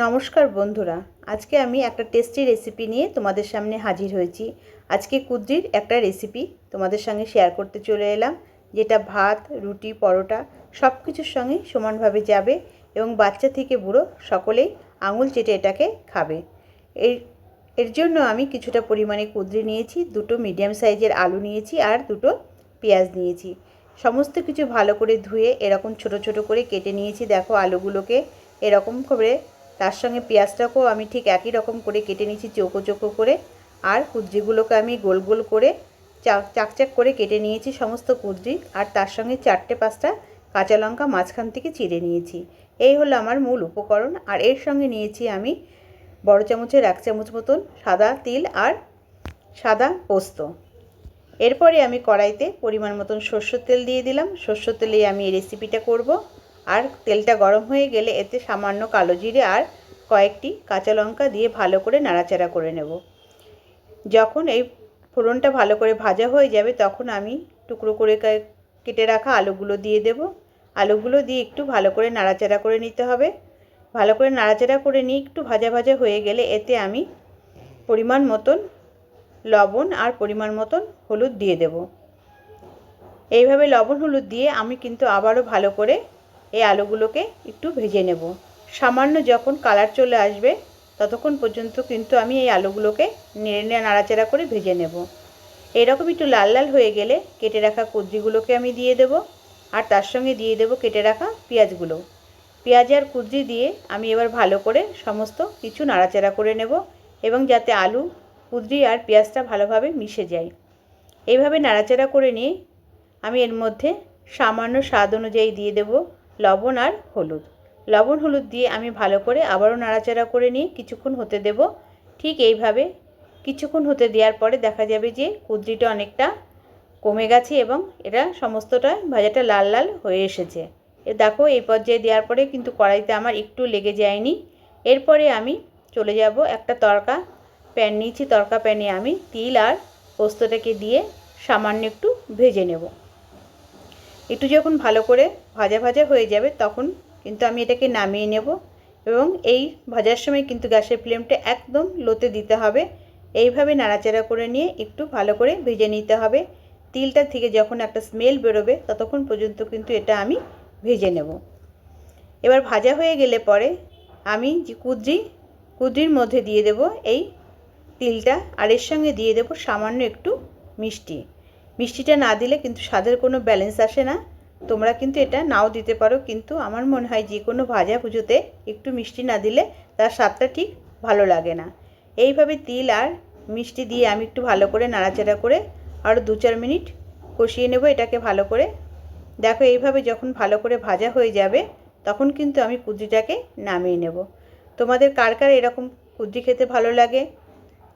নমস্কার বন্ধুরা, আজকে আমি একটা টেস্টি রেসিপি নিয়ে তোমাদের সামনে হাজির হয়েছি। আজকে কুদ্রির একটা রেসিপি তোমাদের সঙ্গে শেয়ার করতে চলে এলাম, যেটা ভাত, রুটি, পরোটা সব কিছুর সঙ্গে সমানভাবে যাবে এবং বাচ্চা থেকে বুড়ো সকলেই আঙুল চেটে এটাকে খাবে। এর এর জন্য আমি কিছুটা পরিমাণে কুদ্রি নিয়েছি, দুটো মিডিয়াম সাইজের আলু নিয়েছি আর দুটো পেঁয়াজ নিয়েছি। সমস্ত কিছু ভালো করে ধুয়ে এরকম ছোট ছোট করে কেটে নিয়েছি। দেখো আলুগুলোকে এরকম করে তার সঙ্গে পেঁয়াজটাকেও আমি ঠিক একই রকম করে কেটে নিয়েছি, চৌকো চৌকো করে। আর কুদ্রিগুলোকে আমি গোল গোল করে চাক চাকচাক করে কেটে নিয়েছি সমস্ত কুদ্রি। আর তার সঙ্গে চারটে পাঁচটা কাঁচা লঙ্কা মাঝখান থেকে চিড়ে নিয়েছি। এই হলো আমার মূল উপকরণ। আর এর সঙ্গে নিয়েছি আমি বড় চামচের এক চামচ মতন সাদা তিল আর সাদা পোস্ত। এরপরে আমি কড়াইতে পরিমাণ মতন সর্ষের তেল দিয়ে দিলাম। সর্ষের তেলেই আমি এই রেসিপিটা করব। আর তেলটা গরম হয়ে গেলে এতে সামান্য কালো জিরে আর কয়েকটি কাঁচা লঙ্কা দিয়ে ভালো করে নাড়াচাড়া করে নেব। যখন এই ফোড়নটা ভালো করে ভাজা হয়ে যাবে তখন আমি টুকরো করে কেটে রাখা আলুগুলো দিয়ে দেব। আলুগুলো দিয়ে একটু ভালো করে নাড়াচাড়া করে নিতে হবে। ভালো করে নাড়াচাড়া করে নিয়ে একটু ভাজা ভাজা হয়ে গেলে এতে আমি পরিমাণ মতন লবণ আর পরিমাণ মতন হলুদ দিয়ে দেব। এইভাবে লবণ হলুদ দিয়ে আমি কিন্তু আবারও ভালো করে এই আলুগুলোকে একটু ভেজে নেব। সামান্য যখন কালার চলে আসবে, ততক্ষণ পর্যন্ত কিন্তু আমি এই আলুগুলোকে নেড়ে নেড়ে নাড়াচাড়া করে ভেজে নেব। এরকম একটু লাল লাল হয়ে গেলে কেটে রাখা কুদ্রিগুলোকে আমি দিয়ে দেব আর তার সঙ্গে দিয়ে দেব কেটে রাখা পেঁয়াজগুলো। পেঁয়াজ আর কুদ্রি দিয়ে আমি এবার ভালো করে সমস্ত কিছু নাড়াচাড়া করে নেব এবং যাতে আলু কুদ্রি আর পেঁয়াজটা ভালোভাবে মিশে যায়। এইভাবে নাড়াচাড়া করে নিয়ে আমি এর মধ্যে সামান্য স্বাদ অনুযায়ী দিয়ে দেব। লবণ আর হলুদ। লবণ হলুদ দিয়ে আমি ভালো করে আবারও নাড়াচাড়া করে নিয়ে কিছুক্ষণ হতে দেব। ঠিক এইভাবে কিছুক্ষণ হতে দেওয়ার পরে দেখা যাবে যে কুদ্রিটা অনেকটা কমে গেছে এবং এটা সমস্তটা ভাজাটা লাল লাল হয়ে এসেছে। এ দেখো, এই পর্যায়ে দেওয়ার পরে কিন্তু কড়াইতে আমার একটু লেগে যায়নি। এরপরে আমি চলে যাব একটা তরকা প্যান নিয়েছি। তরকা প্যানে আমি তিল আর পোস্তটাকে দিয়ে সামান্য একটু ভেজে নেব। একটু যখন ভালো করে ভাজা ভাজা হয়ে যাবে তখন কিন্তু আমি এটাকে নামিয়ে নেব এবং এই ভাজার সময় কিন্তু গ্যাসের ফ্লেমটা একদম লোতে দিতে হবে। এইভাবে নাড়াচাড়া করে নিয়ে একটু ভালো করে ভেজে নিতে হবে। তিলটা থেকে যখন একটা স্মেল বেরোবে ততক্ষণ পর্যন্ত কিন্তু এটা আমি ভেজে নেব। এবার ভাজা হয়ে গেলে পরে আমি যে কুদ্রি, কুদ্রির মধ্যে দিয়ে দেব এই তিলটা আর এর সঙ্গে দিয়ে দেব সামান্য একটু মিষ্টি। মিষ্টিটা না দিলে কিন্তু স্বাদের কোনো ব্যালেন্স আসে না। তোমরা কিন্তু এটা নাও দিতে পারো। কিন্তু আমার মনে হয় যে কোনো ভাজা পুজোতে একটু মিষ্টি না দিলে তার স্বাদটা ঠিক ভালো লাগে না। এইভাবে তিল আর মিষ্টি দিয়ে আমি একটু ভালো করে নাড়াচাড়া করে আরও দু চার মিনিট কষিয়ে নেব এটাকে ভালো করে। দেখো এইভাবে যখন ভালো করে ভাজা হয়ে যাবে, তখন কিন্তু আমি কুদ্রিটাকে নামিয়ে নেব। তোমাদের কার কার এরকম কুদ্রি খেতে ভালো লাগে?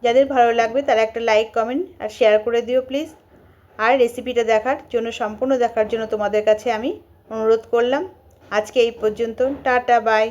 যাদের ভালো লাগবে তারা একটা লাইক কমেন্ট আর শেয়ার করে দিও প্লিজ আর রেসিপিটা দেখার জন্য, সম্পূর্ণ দেখার জন্য তোমাদের কাছে আমি অনুরোধ করলাম। আজকে এই পর্যন্ত, টাটা বাই